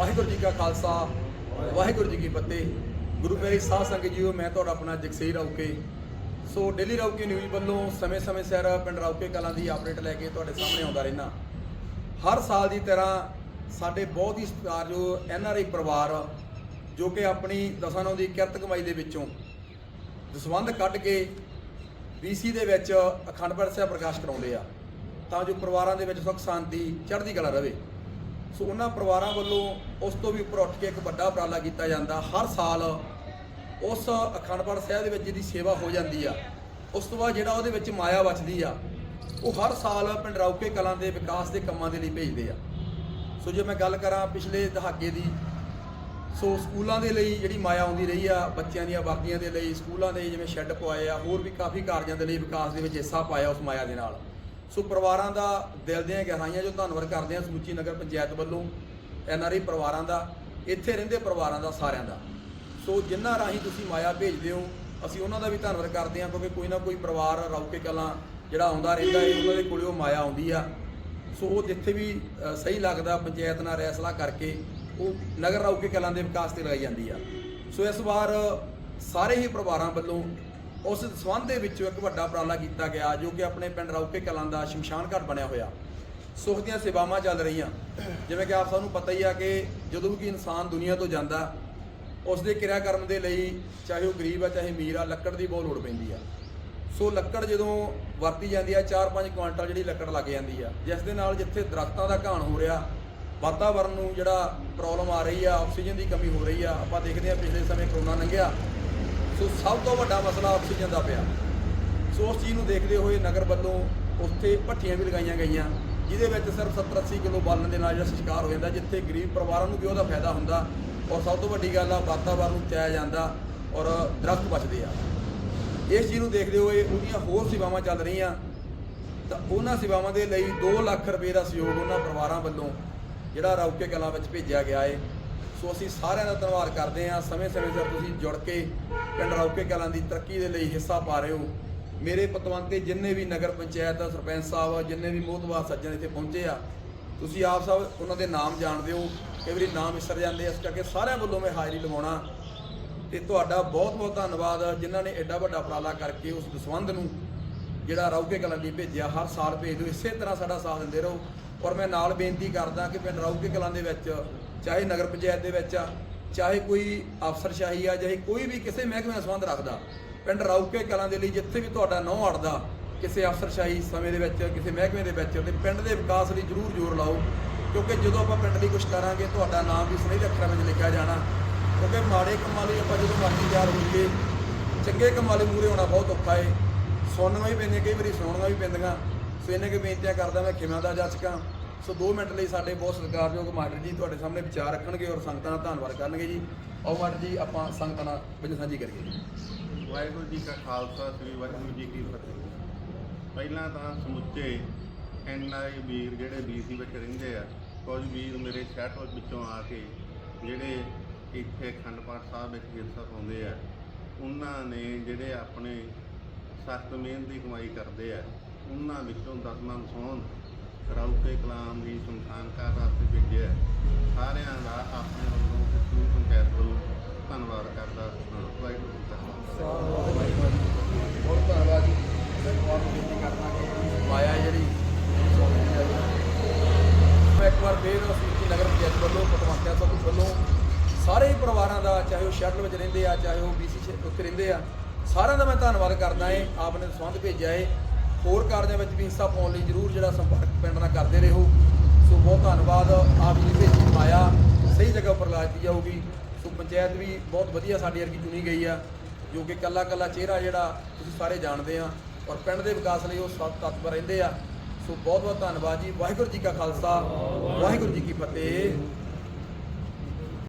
ਵਾਹਿਗੁਰੂ ਜੀ ਕਾ ਖਾਲਸਾ, ਵਾਹਿਗੁਰੂ ਜੀ ਕੀ ਫਤਿਹ। ਗੁਰੂ ਪਿਆਰੀ ਸਾਧ ਸੰਗਤ ਜੀਓ, ਮੈਂ ਤੁਹਾਡਾ ਆਪਣਾ Jagsir Rauke. So daily Rauke news ਵੱਲੋਂ ਸਮੇਂ-ਸਮੇਂ ਸਿਰ ਪਿੰਡ ਰੌਕੇ ਕਲਾਂ ਦੀ ਅਪਡੇਟ ਲੈ ਕੇ ਤੁਹਾਡੇ ਸਾਹਮਣੇ ਆਉਂਦਾ ਰਹਿਣਾ ਹਰ ਸਾਲ ਦੀ ਤਰ੍ਹਾਂ ਸਾਡੇ ਬਹੁਤ ਹੀ ਸਤਿਕਾਰਯੋਗ ਐਨਆਰਆਈ ਪਰਿਵਾਰ, ਜੋ ਕਿ ਆਪਣੀ ਦਸਾਂ ਨੌਂ ਦੀ ਕਿਰਤ ਕਮਾਈ ਦੇ ਵਿੱਚੋਂ ਦਸਵੰਧ ਕੱਢ ਕੇ BC ਦੇ ਵਿੱਚ ਅਖੰਡ ਪਾਠ ਸਾਹਿਬ ਪ੍ਰਕਾਸ਼ ਕਰਾਉਂਦੇ ਆ, ਤਾਂ ਜੋ ਪਰਿਵਾਰਾਂ ਦੇ ਵਿੱਚ ਸੁੱਖ ਸ਼ਾਂਤੀ ਚੜ੍ਹਦੀ ਕਲਾ ਰਹੇ। ਸੋ ਉਹਨਾਂ ਪਰਿਵਾਰਾਂ ਵੱਲੋਂ ਉਸ ਤੋਂ ਵੀ ਉੱਪਰ ਉੱਠ ਕੇ ਇੱਕ ਵੱਡਾ ਉਪਰਾਲਾ ਕੀਤਾ ਜਾਂਦਾ। ਹਰ ਸਾਲ ਉਸ ਅਖੰਡ ਪਾਠ ਸਾਹਿਬ ਦੇ ਵਿੱਚ ਜਿਹਦੀ ਸੇਵਾ ਹੋ ਜਾਂਦੀ ਆ, ਉਸ ਤੋਂ ਬਾਅਦ ਜਿਹੜਾ ਉਹਦੇ ਵਿੱਚ ਮਾਇਆ ਬਚਦੀ ਆ, ਉਹ ਹਰ ਸਾਲ ਪਿੰਡ ਰੌਕੇ ਕਲਾਂ ਦੇ ਵਿਕਾਸ ਦੇ ਕੰਮਾਂ ਦੇ ਲਈ ਭੇਜਦੇ ਆ। ਸੋ ਜੇ ਮੈਂ ਗੱਲ ਕਰਾਂ ਪਿਛਲੇ ਦਹਾਕੇ ਦੀ, ਸੋ ਸਕੂਲਾਂ ਦੇ ਲਈ ਜਿਹੜੀ ਮਾਇਆ ਆਉਂਦੀ ਰਹੀ ਆ, ਬੱਚਿਆਂ ਦੀਆਂ ਵਰਦੀਆਂ ਦੇ ਲਈ, ਸਕੂਲਾਂ ਦੇ ਜਿਵੇਂ ਸ਼ੈੱਡ ਪਵਾਏ ਆ, ਹੋਰ ਵੀ ਕਾਫੀ ਕਾਰਜਾਂ ਦੇ ਲਈ ਵਿਕਾਸ ਦੇ ਵਿੱਚ ਹਿੱਸਾ ਪਾਇਆ ਉਸ ਮਾਇਆ ਦੇ ਨਾਲ। ਸੋ ਪਰਿਵਾਰਾਂ ਦਾ ਦਿਲ ਦੀਆਂ ਗਹਿਰਾਈਆਂ ਜੋ ਧੰਨਵਾਦ ਕਰਦੇ ਹਾਂ ਸਮੁੱਚੀ ਨਗਰ ਪੰਚਾਇਤ ਵੱਲੋਂ ਐਨਆਰਆਈ ਪਰਿਵਾਰਾਂ ਦਾ, ਇੱਥੇ ਰਹਿੰਦੇ ਪਰਿਵਾਰਾਂ ਦਾ, ਸਾਰਿਆਂ ਦਾ। ਸੋ ਜਿਨ੍ਹਾਂ ਰਾਹੀਂ ਤੁਸੀਂ ਮਾਇਆ ਭੇਜਦੇ ਹੋ, ਅਸੀਂ ਉਹਨਾਂ ਦਾ ਵੀ ਧੰਨਵਾਦ ਕਰਦੇ ਹਾਂ ਕਿਉਂਕਿ ਕੋਈ ਨਾ ਕੋਈ ਪਰਿਵਾਰ ਰੌਕੇ ਕਲਾਂ ਜਿਹੜਾ ਆਉਂਦਾ ਰਹਿੰਦਾ ਹੈ, ਉਹਨਾਂ ਦੇ ਕੋਲੇ ਉਹ ਮਾਇਆ ਆਉਂਦੀ ਆ। ਸੋ ਉਹ ਜਿੱਥੇ ਵੀ ਸਹੀ ਲੱਗਦਾ, ਪੰਚਾਇਤ ਨਾਲ ਰਾਇ ਕਰਕੇ ਉਹ ਨਗਰ ਰੌਕੇ ਕਲਾਂ ਦੇ ਵਿਕਾਸ ਤੇ ਲਗਾਈ ਜਾਂਦੀ ਆ। ਸੋ ਇਸ ਵਾਰ ਸਾਰੇ ਹੀ ਪਰਿਵਾਰਾਂ ਵੱਲੋਂ ਉਸ ਸੰਬੰਧ ਦੇ ਵਿੱਚੋਂ ਇੱਕ ਵੱਡਾ ਉਪਰਾਲਾ ਕੀਤਾ ਗਿਆ, ਜੋ ਕਿ ਆਪਣੇ ਪਿੰਡ ਰੌਕੇ ਕਲਾਂ ਦਾ ਸ਼ਮਸ਼ਾਨ ਘਾਟ ਬਣਿਆ ਹੋਇਆ। ਸੁੱਖ ਦੀਆਂ ਸੇਵਾਵਾਂ ਚੱਲ ਰਹੀਆਂ। ਜਿਵੇਂ ਕਿ ਆਪ ਸਭ ਨੂੰ ਪਤਾ ਹੀ ਆ ਕਿ ਜਦੋਂ ਵੀ ਇਨਸਾਨ ਦੁਨੀਆ ਤੋਂ ਜਾਂਦਾ, ਉਸ ਦੇ ਕਿਰਿਆ ਕਰਮ ਦੇ ਲਈ ਚਾਹੇ ਉਹ ਗਰੀਬ ਆ, ਚਾਹੇ ਅਮੀਰ ਆ, ਲੱਕੜ ਦੀ ਬਹੁਤ ਲੋੜ ਪੈਂਦੀ ਆ। ਸੋ ਲੱਕੜ ਜਦੋਂ ਵਰਤੀ ਜਾਂਦੀ ਆ 4-5 ਕੁਆਂਟਲ ਜਿਹੜੀ ਲੱਕੜ ਲੱਗ ਜਾਂਦੀ ਆ। ਜਿਸ ਦੇ ਨਾਲ ਜਿੱਥੇ ਦਰਖਤਾਂ ਦਾ ਘਾਣ ਹੋ ਰਿਹਾ ਵਾਤਾਵਰਣ ਨੂੰ ਜਿਹੜਾ ਪ੍ਰੋਬਲਮ ਆ ਰਹੀ ਆ, ਆਕਸੀਜਨ ਦੀ ਕਮੀ ਹੋ ਰਹੀ ਆ। ਆਪਾਂ ਦੇਖਦੇ ਆ ਪਿਛਲੇ ਸਮੇਂ ਕਰੋਨਾ ਲੰਘਿਆ। ਸੋ ਸਭ ਤੋਂ ਵੱਡਾ ਮਸਲਾ ਆਕਸੀਜਨ ਦਾ ਪਿਆ। ਸੋ ਉਸ ਚੀਜ਼ ਨੂੰ ਦੇਖਦੇ ਹੋਏ ਨਗਰ ਵੱਲੋਂ ਉੱਥੇ ਭੱਠੀਆਂ ਵੀ ਲਗਾਈਆਂ ਗਈਆਂ, ਜਿਹਦੇ ਵਿੱਚ ਸਿਰਫ 70-80 ਕਿਲੋ ਬਾਲਣ ਦੇ ਨਾਲ ਜਿਹੜਾ ਸ਼ਿਕਾਰ ਹੋ ਜਾਂਦਾ, ਜਿੱਥੇ ਗਰੀਬ ਪਰਿਵਾਰਾਂ ਨੂੰ ਵੀ ਉਹਦਾ ਫਾਇਦਾ ਹੁੰਦਾ ਔਰ ਸਭ ਤੋਂ ਵੱਡੀ ਗੱਲ ਆ, ਵਾਤਾਵਰਨ ਨੂੰ ਚਾਇਆ ਜਾਂਦਾ ਔਰ ਦਰਖਤ ਬਚਦੇ ਆ। ਇਸ ਚੀਜ਼ ਨੂੰ ਦੇਖਦੇ ਹੋਏ ਉਹਦੀਆਂ ਹੋਰ ਸੇਵਾਵਾਂ ਚੱਲ ਰਹੀਆਂ। ਤਾਂ ਉਹਨਾਂ ਸੇਵਾਵਾਂ ਦੇ ਲਈ 2 ਲੱਖ ਰੁਪਏ ਦਾ ਸਹਿਯੋਗ ਉਹਨਾਂ ਪਰਿਵਾਰਾਂ ਵੱਲੋਂ ਜਿਹੜਾ ਰੌਕੇ ਕਲਾਂ ਵਿੱਚ ਭੇਜਿਆ ਗਿਆ ਏ। ਸੋ ਅਸੀਂ ਸਾਰਿਆਂ ਦਾ ਧੰਨਵਾਦ ਕਰਦੇ ਹਾਂ। ਸਮੇਂ-ਸਮੇਂ ਸਿਰ ਤੁਸੀਂ ਜੁੜ ਕੇ ਪਿੰਡ ਰੌਕੇ ਕਲਾਂ ਦੀ ਤਰੱਕੀ ਦੇ ਲਈ ਹਿੱਸਾ ਪਾ ਰਹੇ ਹੋ। ਮੇਰੇ ਪਤਵੰਤੇ ਜਿੰਨੇ ਵੀ ਨਗਰ ਪੰਚਾਇਤ ਦਾ ਸਰਪੰਚ ਸਾਹਿਬ ਜਿੰਨੇ ਵੀ ਮੋਹਤਵਾਰ ਸੱਜਣ ਇੱਥੇ ਪਹੁੰਚੇ ਆ, ਤੁਸੀਂ ਆਪ ਸਭ ਉਹਨਾਂ ਦੇ ਨਾਮ ਜਾਣਦੇ ਹੋ ਕਈ ਵਾਰੀ ਨਾਮ ਵਿਸਰ ਜਾਂਦੇ ਇਸ ਕਰਕੇ ਸਾਰਿਆਂ ਵੱਲੋਂ ਮੈਂ ਹਾਜ਼ਰੀ ਲਵਾਉਣਾ। ਤੇ ਤੁਹਾਡਾ ਬਹੁਤ ਬਹੁਤ ਧੰਨਵਾਦ ਜਿਨ੍ਹਾਂ ਨੇ ਐਡਾ ਵੱਡਾ ਉਪਰਾਲਾ ਕਰਕੇ ਉਸ ਦਸਵੰਧ ਨੂੰ ਜਿਹੜਾ ਰੌਕੇ ਕਲਾਂ ਲਈ ਭੇਜਿਆ, ਹਰ ਸਾਲ ਭੇਜ ਦਿਓ। ਇਸੇ ਤਰ੍ਹਾਂ ਸਾਡਾ ਸਾਥ ਦਿੰਦੇ ਰਹੋ। ਔਰ ਮੈਂ ਨਾਲ ਬੇਨਤੀ ਕਰਦਾ ਕਿ ਪਿੰਡ ਰੌਕੇ ਕਲਾਂ ਦੇ ਵਿੱਚ ਚਾਹੇ ਨਗਰ ਪੰਚਾਇਤ ਦੇ ਵਿੱਚ ਆ, ਚਾਹੇ ਕੋਈ ਅਫਸਰਸ਼ਾਹੀ ਆ, ਚਾਹੇ ਕੋਈ ਵੀ ਕਿਸੇ ਮਹਿਕਮੇ ਨਾਲ ਸੰਬੰਧ ਰੱਖਦਾ, ਪਿੰਡ ਰੌਕੇ ਕਲਾਂ ਦੇ ਲਈ ਜਿੱਥੇ ਵੀ ਤੁਹਾਡਾ ਨਹੁੰ ਅੜਦਾ, ਕਿਸੇ ਅਫਸਰਸ਼ਾਹੀ ਸਮੇਂ ਦੇ ਵਿੱਚ, ਕਿਸੇ ਮਹਿਕਮੇ ਦੇ ਵਿੱਚ, ਤੇ ਪਿੰਡ ਦੇ ਵਿਕਾਸ ਲਈ ਜ਼ਰੂਰ ਜ਼ੋਰ ਲਾਓ, ਕਿਉਂਕਿ ਜਦੋਂ ਆਪਾਂ ਪਿੰਡ ਲਈ ਕੁਝ ਕਰਾਂਗੇ, ਤੁਹਾਡਾ ਨਾਮ ਵੀ ਸੁਨੇਹੇ ਅੱਖਰਾਂ ਵਿੱਚ ਲਿਖਿਆ ਜਾਣਾ, ਕਿਉਂਕਿ ਮਾੜੇ ਕੰਮਾਂ ਲਈ ਆਪਾਂ ਜਦੋਂ ਮਰਜ਼ੀ ਤਿਆਰ ਹੋਈਏ ਚੰਗੇ ਕੰਮਾਂ ਲਈ ਮੂਰੇ ਹੋਣਾ ਬਹੁਤ ਔਖਾ ਏ, ਸੁਣਨਾ ਵੀ ਪੈਂਦੀਆਂ, ਕਈ ਵਾਰੀ ਸੁਣਨਾ ਵੀ ਪੈਂਦੀਆਂ, ਸੋ ਇਹਨੇ ਕਿ ਬੇਨਤੀਆਂ ਕਰਦਾ ਮੈਂ ਖਿਮਾ ਦਾ ਜਾਚਕਾਂ। ਸੋ 2 ਮਿੰਟ ਲਈ ਸਾਡੇ ਬਹੁਤ ਸਤਿਕਾਰਯੋਗ ਮਾਸਟਰ ਜੀ ਤੁਹਾਡੇ ਸਾਹਮਣੇ ਵਿਚਾਰ ਰੱਖਣਗੇ ਔਰ ਸੰਗਤਾਂ ਦਾ ਧੰਨਵਾਦ ਕਰਨਗੇ ਜੀ। ਆਓ ਮਾਸਟਰ ਜੀ, ਆਪਾਂ ਸੰਗਤਾਂ ਨਾਲ ਵਿੱਚ ਸਾਂਝੀ ਕਰੀਏ। ਜੀ ਵਾਹਿਗੁਰੂ ਜੀ ਕਾ ਖਾਲਸਾ, ਸ੍ਰੀ ਵਾਹਿਗੁਰੂ ਜੀ ਕੀ ਫਤਿਹ। ਪਹਿਲਾਂ ਤਾਂ ਸਮੁੱਚੇ ਐਨਆਈ ਵੀਰ ਜਿਹੜੇ ਬੀਸੀ ਵਿੱਚ ਰਹਿੰਦੇ ਆ, ਕੁਝ ਵੀਰ ਮੇਰੇ ਸ਼ਹਿਰ ਵਿੱਚੋਂ ਆ ਕੇ ਜਿਹੜੇ ਇੱਥੇ ਅਖੰਡ ਪਾਠ ਸਾਹਿਬ ਵਿੱਚ ਹਿੱਸਾ ਪਾਉਂਦੇ ਆ, ਉਹਨਾਂ ਨੇ ਜਿਹੜੇ ਆਪਣੇ ਸਖਤ ਮਿਹਨਤ ਦੀ ਕਮਾਈ ਕਰਦੇ ਆ, ਉਹਨਾਂ ਵਿੱਚੋਂ ਦਸਮਨ ਸੋਹਣ ਰੌਕੇ ਕਲਾਮ ਦੀ ਸੁਲਤਾਨਕਾਰ ਵਾਸਤੇ ਭੇਜਿਆ ਸਾਰਿਆਂ ਦਾ ਆਪਣੇ ਵੱਲੋਂ ਤੇ ਪੰਚਾਇਤ ਵੱਲੋਂ ਧੰਨਵਾਦ ਕਰਦਾ ਵਾਹਿਗੁਰੂ ਜੀ ਕਾ ਖਾਲਸਾ। ਬਹੁਤ ਧੰਨਵਾਦ ਜੀ। ਬਹੁਤ ਬੇਨਤੀ ਕਰਦਾ ਕਿ ਮਾਇਆ ਜਿਹੜੀ ਇੱਕ ਵਾਰ ਫੇਰ ਸਮੁੱਚੀ ਨਗਰ ਪੰਚਾਇਤ ਵੱਲੋਂ ਪਟਵਾਕਿਆ ਸਭ ਵੱਲੋਂ ਸਾਰੇ ਪਰਿਵਾਰਾਂ ਦਾ, ਚਾਹੇ ਉਹ ਸ਼ਹਿਰ ਵਿੱਚ ਰਹਿੰਦੇ ਆ, ਚਾਹੇ ਉਹ ਬੀਸੀ ਉੱਥੇ ਰਹਿੰਦੇ ਆ, ਸਾਰਿਆਂ ਦਾ ਮੈਂ ਧੰਨਵਾਦ ਕਰਦਾ ਏ ਆਪ ਨੇ ਸੰਬੰਧ ਭੇਜਿਆ ਏ ਹੋਰ ਕਾਰਜਾਂ ਵਿੱਚ ਵੀ ਹਿੱਸਾ ਪਾਉਣ ਲਈ ਜਰੂਰ ਜਿਹੜਾ ਸੰਪਰਕ ਪਿੰਡ ਨਾਲ ਕਰਦੇ ਰਹੋ। ਸੋ ਬਹੁਤ ਧੰਨਵਾਦ ਆਪ ਜੀ ਦੀ ਭੇਜੀ ਮਾਇਆ ਸਹੀ ਜਗ੍ਹਾ ਉੱਪਰ ਲਾ ਦਿੱਤੀ ਜਾਊਗੀ। ਸੋ ਪੰਚਾਇਤ ਵੀ ਬਹੁਤ ਵਧੀਆ ਸਾਡੀ ਵਰਗੀ ਚੁਣੀ ਗਈ ਆ, ਜੋ ਕਿ ਕੱਲਾ ਕੱਲਾ ਚਿਹਰਾ ਜਿਹੜਾ ਤੁਸੀਂ ਸਾਰੇ ਜਾਣਦੇ ਆ ਔਰ ਪਿੰਡ ਦੇ ਵਿਕਾਸ ਲਈ ਉਹ ਸਭ ਤਤਪਰ ਰਹਿੰਦੇ ਆ। ਸੋ ਬਹੁਤ ਬਹੁਤ ਧੰਨਵਾਦ ਜੀ। ਵਾਹਿਗੁਰੂ ਜੀ ਕਾ ਖਾਲਸਾ, ਵਾਹਿਗੁਰੂ ਜੀ ਕੀ ਫਤਿਹ।